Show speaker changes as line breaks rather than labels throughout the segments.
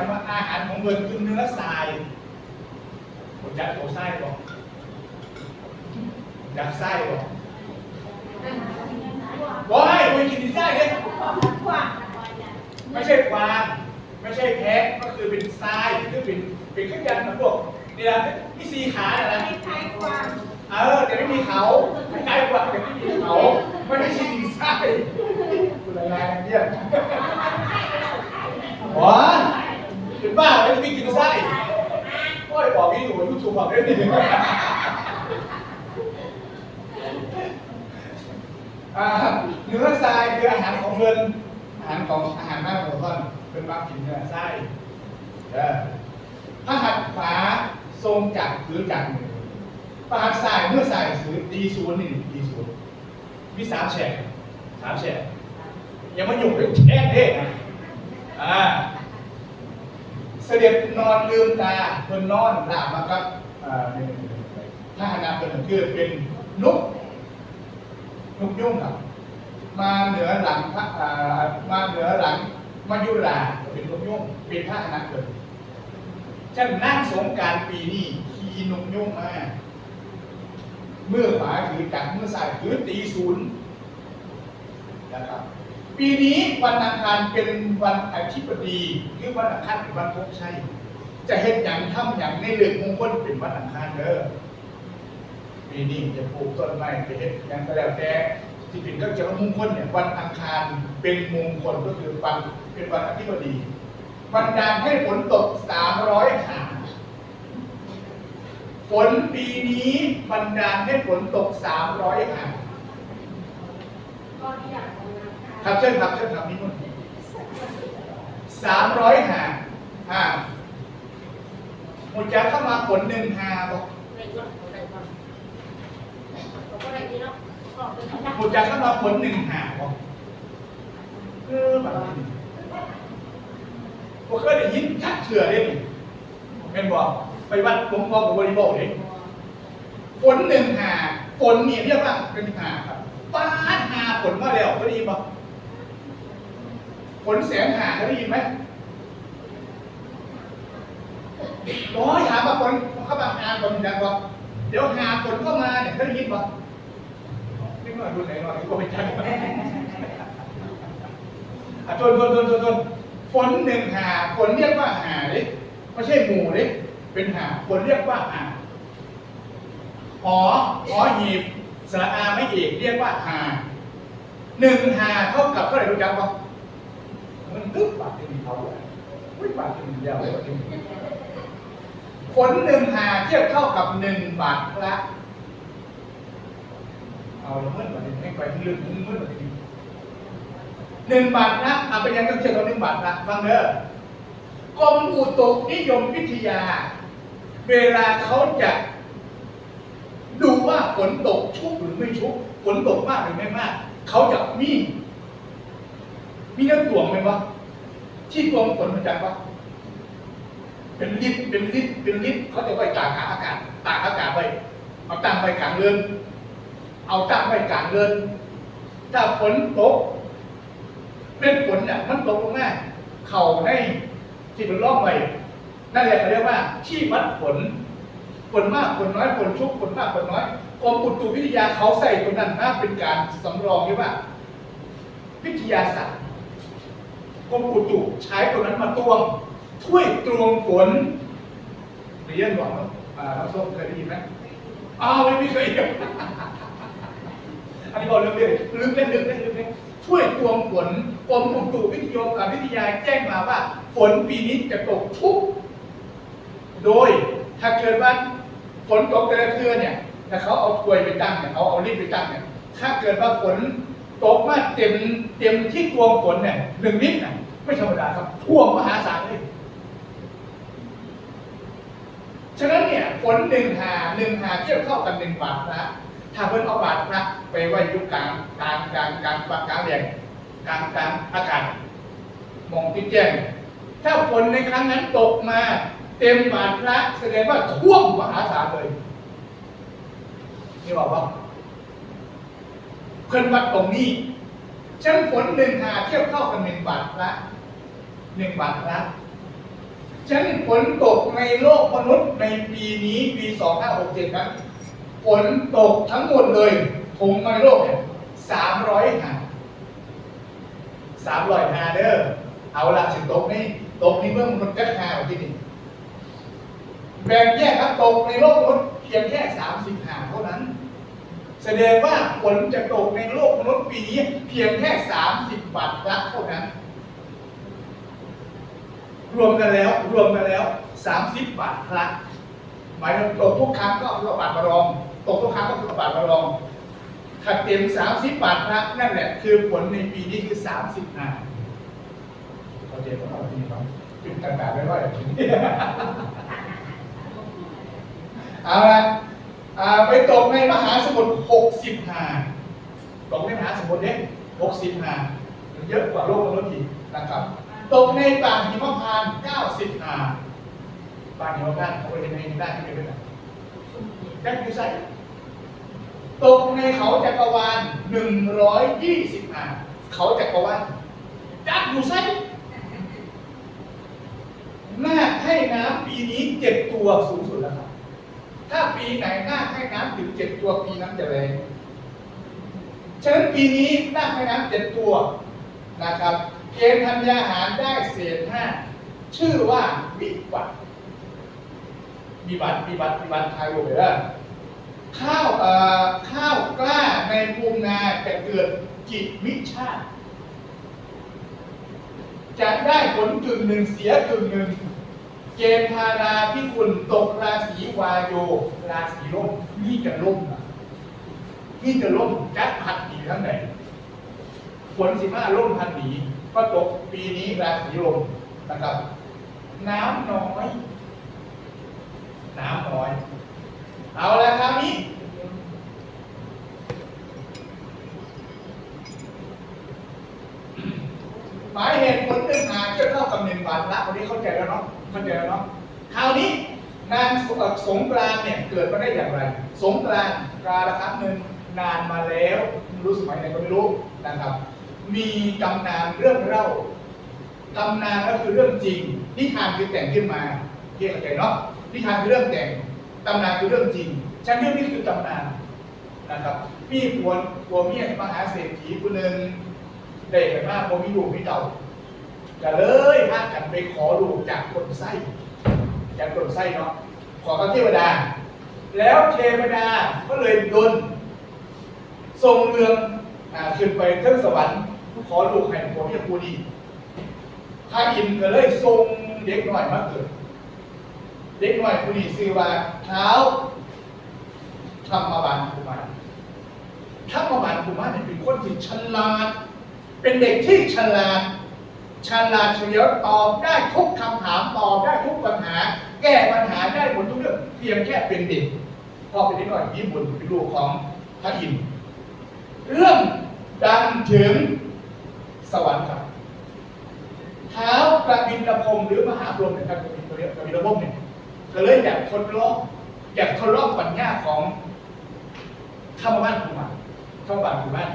ายว่าอาหารของเงินคือเนื้อทรายผมอยากโตไส้บอกอยากไส้บอกว้ายไปกินไส้เลยไม่ใช่ควางไม่ใช่แพะก็คือเป็นทรายคือเป็นเป็นเครื่องยันต์นะพวกนี่นะที่สีขาน่ะนะเออแต่ไม่มีเขาไม่ใช่กว่าแต่ไม่มีเขาไม่ได้ชิงไส้คุณอะไรเนี่ยหวานเป็นบ้าไม่ได้กินไส้โอ้ย บอกพี่อยู่ยูทูบบอกได้ดิอ่าเนื้อทรายคืออาหารของเงินอาหารของอาหารหน้าหัวท่อนเป็นบางกินเนื้อไส้เออพระหัตถ์ขวาทรงจักรถือจักรหนึ่งปาดสายเมื่อสายถือดีศูนย์นี่ดีศูนย์มีสามแฉกสามแฉกยังไม่หยุดเลยแช่เท่อ่า เสด็จนอนลืมตาเพิ่นนอนหลับมาครับอ่าเป็นถ้าหนาเป็นคือเป็นนกนกยุ่งครับ มาเหนือหลังพระมาเหนือหลังมายุราเป็นนกยุ่งเป็นท่าหนาเกิดฉันนั่งสงการปีนี้ขี่นกยุ่งมาเมื่อขวาถือจักรเมื่อซ้ายถือตีศูนย์นะครับ ปีนี้วันอังคารเป็นวันอาทิตย์ดีหรือวันอังคารเป็นวันพกชัยจะเห็นอย่างทำอย่างในเรื่องมงคลเป็นวันอังคารเด้อปีนี้จะปลูกต้นไม้จะเห็นอย่างก็แล้วแต่ที่เป็นก็จะมงคลเนี่ยวันอังคารเป็นมงคลก็คือวันเป็นวันอาทิตย์ดีวันดานให้ฝนตกสามร้อยหาฝนปีนี้บันดาลให้ฝนตก300หา ครับเชิญครับเชิญครับนี่มันสามร้อยหาหาหมดจะเข้ามาฝนหนึ่งหาบอกหมดจะเข้ามาฝนหนึ่งหาบอกเออแบบผมเคยได้ยินชักเชื่อได้ไหมเป็นบอกไปวัดหลวงพ่อของบริโภคเองฝนหนึ่งหาฝนเนี่ยเรียกว่าเป็นหาครับป้าหาฝนมาแล้วเคยได้ยินปะฝนแสนหาได้ยินไหมร้อยหามาฝนเข้ามาหาฝนอย่างว่าเดี๋ยวหาฝนเข้ามาเนี่ยเคยได้ยินปะนี่ว่ารุ่นไหนหน่อยก็ไม่ใช่อะจนจนจนจนจนฝนหนึ่งหาฝนเรียกว่าหาเด้ไม่ใช่หมู่เด้เป็นหาฝนเรียกว่าหาหอหอหีบสระอาไม่เอกเรียกว่าหาหนึ่งหาเท่ากับเท่าไหร่รู้จักปะ นตึ๊บบาทที่มีเขาเลยอุ้ยบาทที่มียาวเลยบาทที่มีผลหนึ่งหาเทียบเท่ากับหนึ่งบาทละเอาละเมื่อบาทให้ไปที่ลึกเมื่อบาทที่หนึ่งบาทละเอาไปยังต้องเทียบกับหนึ่งบาทละฟังเด้อกรมอุตุนิยมวิทยา เวลาเขาจะดูว่าฝนตกชุกหรือไม่ชุกฝนตกมากหรือไม่มาก เขาจะมี มีน้ำตวงไหมวะ ที่ตวงฝนมาจากวะเป็นลิตรเป็นลิตรเป็นลิตรเขาจะไว้ตากอากาศตากอากาศไว้เอาตั้งไว้กลางเรือนเอาตั้งไว้กลางเรือนถ้าฝนตกเป็นฝนเนี่ยมันตกลงมาเข่าในที่มันล่องไว้นั่นแหละเขาเรียกว่า ที่วัดฝนฝนมากฝนน้อยฝนชุกฝนมากฝนน้อยกรมอุตุวิทยาเขาใส่ตรงนั้นนะเป็นการสำรองเรียกว่า วิทยาศาสตร์ กรมอุตุใช้ตรงนั้นมาตวงถ้วยตวงฝนเรียนหวังอ่าน้องส้มเคยได้ยินไหมอ้าวไม่เคยอันนี้บอกเรื่องเล่นลึกเล่นลึกเล่นลึกเล่นช่วยตวงฝนกรมอุตุวิทยาวิทยาแจ้งมาว่า ฝนปีนี้จะตกชุก โดยถ้าเกิดว่าฝนตกแต่ละเทือเนี่ยถ้าเขาเอาถ้วยไปตั้งเนี่ยเขาเอาลิ้นไปตั้งเนี่ยถ้าเกิดว่าฝนตกมาเต็มเต็มที่ตวงฝนเนี่ยหนึ่งลิตรน่ะ ไม่ธรรมดาครับท่วมมหาศาลเลยฉะนั้นเนี่ยฝนหนึ่งหาหนึ่งหาเทียบเท่ากันหนึ่งบาทพระถ้าเพิ่นเอาบาทพระไปไว้ยุคกลางกลางกลางกลางกลางกลางแดงกลางกลางอากาศมองที่แจ้งถ้าฝนในครั้งนั้นตกมา เต็มบาทพระแสดงว่าท่วมมหาศาลเลยนี่บอกว่าเพิ่นวัดตรงนี้ชั้นฝนหนึ่งหาเทียบเท่ากับหนึ่งบาทพระ หนึ่งบาทพระฉะนั้นฝนตกในโลกมนุษย์ในปีนี้ปี2567นั้นฝนตกทั้งหมดเลยถงมาในโลกเนี่ย300หา300หาเด้อเอาละสิตกนี่ตกนี่เมื่อมนุษย์จะหาเอาที่นี่แบ่งแยกครับตกในโลกมนุษย์เพียงแค่30หาเท่านั้น แสดงว่าฝนจะตกในโลกมนุษย์ปีนี้เพียงแค่30บาทละเท่านั้น รวมกันแล้วรวมกันแล้ว 30 บาทพละหมายถึงตกทุกครั้งก็คือบาทมารองตกทุกครั้งก็คือบาทมารองขัดเต็ม 30 บาทละนั่นแหละคือผลในปีนี้คือ 30นาเราเจ็บของเราทีนี้ครับจุดต่างๆไม่ว่าอย่างนี้เอาละอ่าไปตกในมหาสมุทร60หาตกในมหาสมุทรเนี่ย60หาเยอะกว่าโลกมนุษย์อีกนะครับ ตกในป่าหิม พานต์90หาป่าหิมพานเขาไปในได้ที่เป็นแบบแจ็คยูไซตกในเขาจักรวาล 120หาเขาจักรวาลจักยูไซนาคให้น้ำปีนี้เจ็ดตัวสูงสุดแล้วครับ ถ้าปีไหนนาคให้น้ำถึงเจ็ดตัวปีนั้นจะแรงฉะนั้นปีนี้นาคให้น้ำเจ็ดตัวนะครับ เกณฑ์ธัญญาหารได้เศษห้า ชื่อว่าวิบัติวิบัติวิบัติวิบัติไทยโอเบร่าข้าวเอ่อข้าวกล้าในภูมินาจะเกิดกิจวิชาติจะได้ผลกึ่งหนึ่งเสียกึ่งหนึ่งเกณฑ์ธาราที่คุณตกราศีวายโย ราศีล่มนี่จะล่มนะนี่จะล่มจัดพัดหนีทั้งไหนฝนสิมาล่มพัดหนีก็ตกปีนี้ราศีลมนะครับ น้ำน้อย น้ำน้อย เอาและคราวนี้หมายเหตุผลหนึ่งหาเทียบเท่ากับหนึ่งบาทละวันนี้เข้าใจแล้วเนาะเข้าใจแล้วเนาะคราวนี้นางสงกรานต์เนี่ยเกิดมาได้อย่างไร สงกรานต์กาละครั้งหนึ่งนานมาแล้วไม่รู้สมัยไหนก็ไม่รู้นะครับ มีตำนานเรื่องเล่าตำนานก็คือเรื่องจริง นิทานคือแต่งขึ้นมาเรียกเข้าใจเนาะนิทานคือเรื่องแต่งตำนานคือเรื่องจริงฉันเรื่องนี้คือตำนานนะครับมีผัวผัวเมียมหาเศรษฐีคนหนึ่งเด็กกันมากพอมีลูกมีเต่าก็เลยพากันไปขอลูกจากคนไส้จากคนไส้เนาะขอกับเทวดา แล้วเทวดาก็เลยดนส่งเรืองอขึ้นไปเทิงสวรรค์ขอลูกให้ผัวเมียคู่ดี พระอินทร์ก็เลยส่งเด็กหน่อยมาเกิด เด็กหน่อยคู่ดีชื่อว่าเท้าธรรมบาลกุมารธรรมบาลกุมารเนี่ยเป็นคนที่ฉลาด เป็นเด็กที่ฉลาดฉลาดเฉลียวตอบได้ทุกคำถามตอบได้ทุกปัญหา แก้ปัญหาได้หมดทุกเรื่องเพียงแค่เป็นเด็กพอเป็นนิดหน่อยญี่ปุ่นเป็นลูกของพระอินทร์เรื่องดังถึงสวรรค์ครับ เท้าวกระบินพรหมหรือมหาพรหมเนี่ยครับกระบินตัวเนี้ยกระบินพรมเนี่ยก็เลยอยากทดลองอยากทดลองปัญญาของธรรมบ้านกุมารธรรมบ้านกุมาร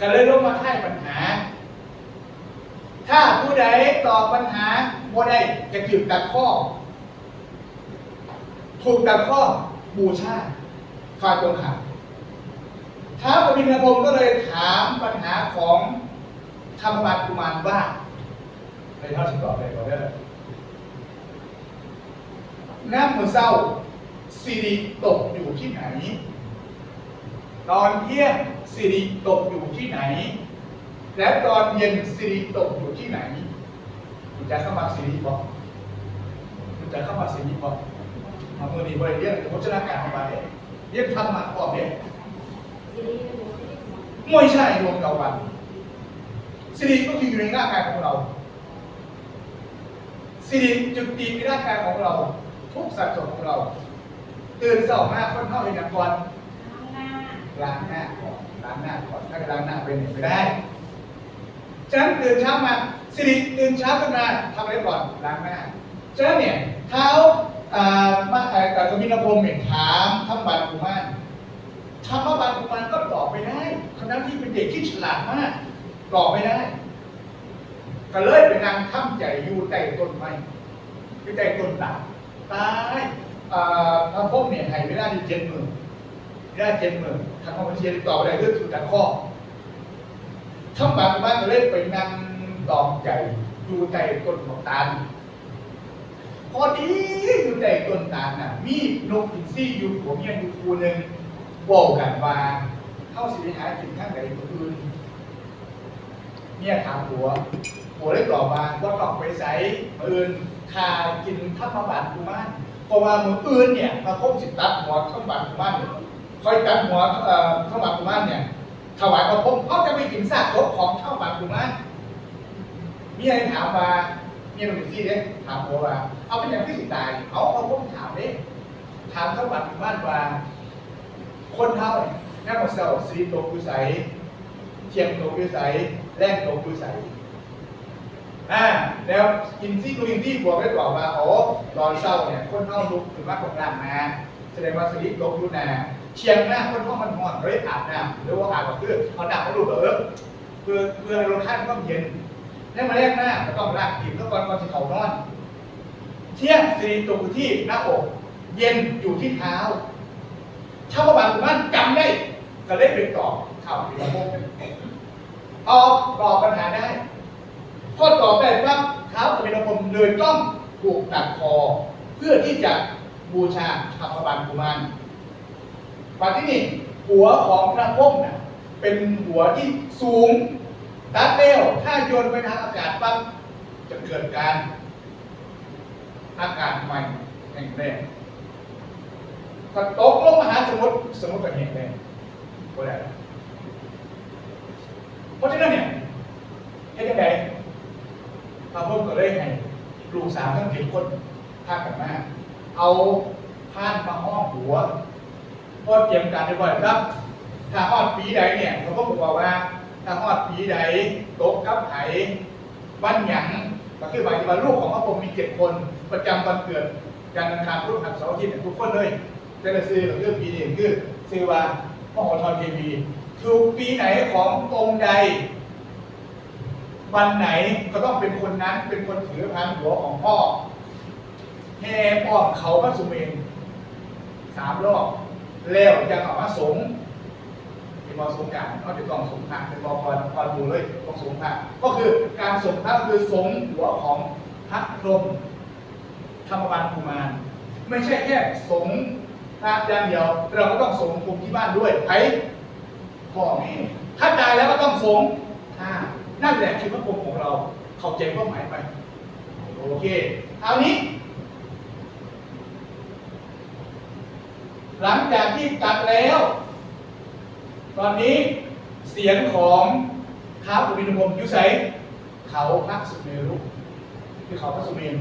ก็เลยลงมาท่ายปัญหา ถ้าผู้ใดตอบปัญหาบ่ได้จะถูกตัดข้อ ถูกตัดข้อบูชาฝ่ายตรงข้ามท้าวกบินพรมก็เลยถามปัญหาของธรรมบัตกุมารว่า ในเท่าที่ตอบได้ก่อนเด้อน้ำมือเศร้าสิริตกอยู่ที่ไหน ตอนเที่ยงสิริตกอยู่ที่ไหน และตอนเย็นสิริตกอยู่ที่ไหนคุณจะเข้ามาสิริบอกคุณจะเข้ามาสิริบอกมาเมื่อนี้บริเรียกโภชนาการเข้ามาเนี่ยเรียกธรรมะบอกเนี่ยไม่ใช่ดวงตะวันสิริก็คืออยู่ในร่างกายของเรา สิริจุดตีในร่างกายของเรา ทุกสัดส่วนของเรา ตื่นเช้ามาคนเข้าเห็นอย่างก่อนล้างหน้าก่อนล้างหน้าก่อนถ้าจะล้างหน้าเป็นไหนไม่ได้ฉะนั้นตื่นเช้ามาสิริตื่นเช้าขึ้นมาทำอะไรก่อนล้างหน้าฉะนั้นเนี่ยเท้าอ่ามาเอ่อกับกบินพรหมเนี่ยถามธรรมบาลกุมารธรรมบาลกุมารก็ตอบไปได้คณะที่เป็นเด็กที่ฉลาดมากตอบไม่ได้ ก็เลยไปนั่งทำใจอยู่ใต้ต้นไม้คือใจต้นตาลตายอ่าพระพรหมเนี่ยให้เวลาที่เจ็ดหมื่นเวลาเจ็ดหมื่นทางพระพุทธเจ้าต่อไปได้เรื่องถูกตัดข้อทั้งบางบ้านก็เล่นไปนั่งตอมใจอยู่ใจต้นของตาลพอดีอยู่ใจต้นตาลน่ะ มีนกอินทรีอยู่หัวเมียอยู่คู่หนึ่งบอกกันว่าเข้าสิไปหากินข้างไหนคนอื่น เนี่ยถามหัว หัวได้ตอบมาว่าต้องไปใส่อื่นคากินข้าวมาบานกุมารเพราะว่ามืออื่นเนี่ยมาคงสิตัดหัวข้าบานกุมารเนี่ยคอยตัดหัวเอ่อข้าบานกุมารเนี่ยถวายพระพรหมเขาจะไปกินซากศพของข้าบานกุมารมีอะไรถามมามีหนุ่มที่เด้ถามหัวว่าเอาเป็นอย่างที่สิตายเอาพระพรหมถามเด้ถามข้าบานกุมารว่าคนเท่าเนี่ยแน่มาเซลสีตกอยู่ใสเทียมตกอยู่ใส แรงตกอยู่ใสอ่าแล้วอินที่ตัวอินที่บวกได้บอกว่าโอ้ตอนเศร้าเนี่ยคนเข้าลุกถึงว่าของร่างนะแสดงว่าสลิปตกยู่นะเชียงหน้าคนเข้ามันหอนเลยอาบน้ำหรือว่าอาบกับเพื่อเอาน้ำมาดูเออเพื่อเพื่อลดขั้นความเย็นแล้วมาแรกหน้าก็ต้องรากกินแล้วก่อนก่อนที่เขานอนเที่ยงสลิปตกอยู่ที่หน้าอกเย็นอยู่ที่เท้าถ้าว่าบางบ้นจำได้ก็เล่นเป็นต่อข่าวที่เราพบ ตอบตอบปัญหาได้ข้อตอบได้ว่าเท้าสมินพรมเลยต้องถูกตัดคอ เพื่อที่จะบูชาธรรมบันกุมารปัจจุบันหัวของพระพรหมน่ะเป็นหัวที่สูงตัดเร็วถ้าโยนไปทางอากาศปั๊บจะเกิดการอากาศใหม่แห่งแรงถ้าตกลงมหาสมุทรสมุทรก็แห้งแรงก็ได้ เพราะฉะนั้นเนี่ยให้ยังไงพระพุทธก็เลยให้ลูกสาวทั้งเจ็ดคนพากันมาเอาท่านมาห้องหัวก็เตรียมการไว้ก่อนครับ ถ้าฮอดปีใดเนี่ยพระพุทธบอกว่า ถ้าฮอดปีใดตกกับไผวันหยังก็คือหมายถึงว่าลูกของพระพรหมมีเจ็ดคน ประจำวันเกิดการอังคารพุธหัสเสาร์อาทิตย์เนี่ยทุกคนเลยแต่ละซื้อก็คือปีนี้คือซื้อว่ามโหธรเทวี ถูกปีไหนขององค์ใด วันไหนก็ต้องเป็นคนนั้นเป็นคนถือพานหัวของพ่อแห่ป้อมเขาพระสุเมนสามรอบแล้วยังเอามาสงฆ์เป็นบอสงการก็จะต้องสงฆ์เป็นบอพรพรดูเลยต้องสงฆ์ก็คือการสงฆ์คือสงหัวของพระพรหมธรรมบาลกุมารไม่ใช่แค่สงฆ์พระอย่างเดียวเราก็ต้องสงฆ์ภูมิที่บ้านด้วยไอ พ่อแม่ถ้าตายแล้วก็ต้องสงฆ์ถ้านั่นแหละคือพระพรมของเรา เข้าใจเป้าหมายไป โอเคเอานี้ หลังจากที่ตัดแล้ว ตอนนี้เสียงของท้าวอุบินพรมยุไสเขาพระสุเมรุคือเขาพระสุเมน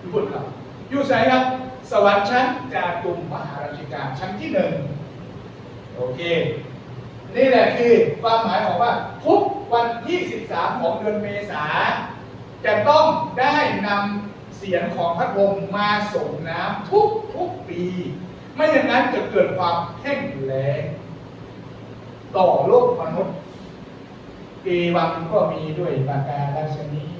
ทุกคนครับยุไสครับ สวรรค์ชั้นจากกลุ่มมหาราชิกาชั้นที่หนึ่งโอเค นี่แหละคือความหมายของว่าทุกวันที่ 13 ของเดือนเมษา จะต้องได้นำเสียงของพระพรหมมาส่งน้ำทุกทุกปี ไม่อย่างนั้นจะเกิดความแห้งแล้งต่อโลกมนุษย์เอวังก็มีด้วยประการราชนี้